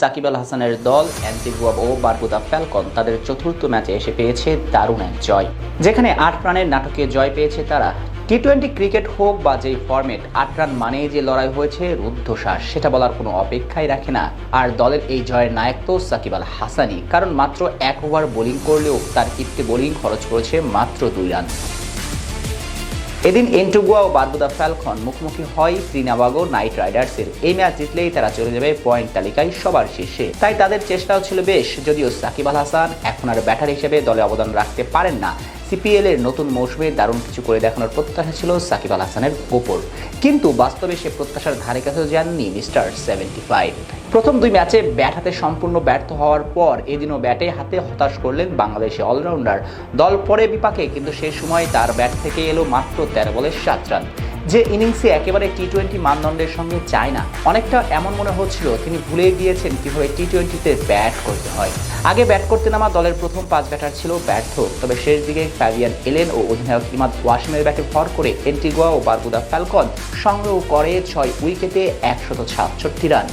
সাকিব আল হাসানের দল অ্যান্টিগুয়া ও বারবুদা ফ্যালকন তাদের চতুর্থ ম্যাচে এসে পেয়েছে দারুণ এক জয়। যেখানে আট রানের নাটকে জয় পেয়েছে তারা। টি টোয়েন্টি ক্রিকেট হোক বা যেই ফরম্যাট, আট রান মানেই যে লড়াই হয়েছে, রুদ্ধশ্বাস, সেটা বলার কোনো অপেক্ষাই রাখে না। আর দলের এই জয়ের নায়ক তো সাকিব আল হাসানি কারণ মাত্র এক ওভার বোলিং করলেও তার কীর্তি বোলিং খরচ করেছে মাত্র দুই রান। এদিন এন্টুগুয়া ও বারবুদা ফ্যালকন মুখোমুখি হয় ত্রিনাবাগো নাইট রাইডার্সের। এই ম্যাচ জিতলেই তারা চলে যাবে পয়েন্ট তালিকায় সবার শীর্ষে। তাই তাদের চেষ্টাও ছিল বেশ, যদিও সাকিব আল হাসান এখন আর ব্যাটার হিসেবে দলে অবদান রাখতে পারেন না। সিপিএল এর নতুন মৌসুমে দারুণ কিছু করে দেখানোর প্রত্যাশা ছিল সাকিব আল হাসানের ওপর। কিন্তু বাস্তবে সে প্রত্যাশার ধারে কাছেও যাননি মিস্টার সেভেন্টি ফাইভ। প্রথম দুই ম্যাচে ব্যাট হাতে সম্পূর্ণ ব্যর্থ হওয়ার পর এদিনও ব্যাটে হাতে হতাশ করলেন বাংলাদেশি অলরাউন্ডার। দল পরে বিপাকে, কিন্তু সে সময় তার ব্যাট থেকে এলো মাত্র তেরো বলের সাত রান। যে ইনিংসে একেবারে টি টোয়েন্টি মানদণ্ডের সঙ্গে চায় না, অনেকটা এমন মনে হচ্ছিল, তিনি ভুলে গিয়েছেন কীভাবে টি টোয়েন্টিতে ব্যাট করতে হয়। আগে ব্যাট করতে নামা দলের প্রথম পাঁচ ব্যাটার ছিল ব্যর্থ, তবে শেষ দিকে ফ্যাবিয়ান এলেন ও অধিনায়ক ইমাদ ওয়াসিমের ব্যাটে ভর করে এন্টিগুয়া ও বারগুদা ফ্যালকন সংগ্রহ করে ছয় উইকেটে একশত সাতষট্টি রান।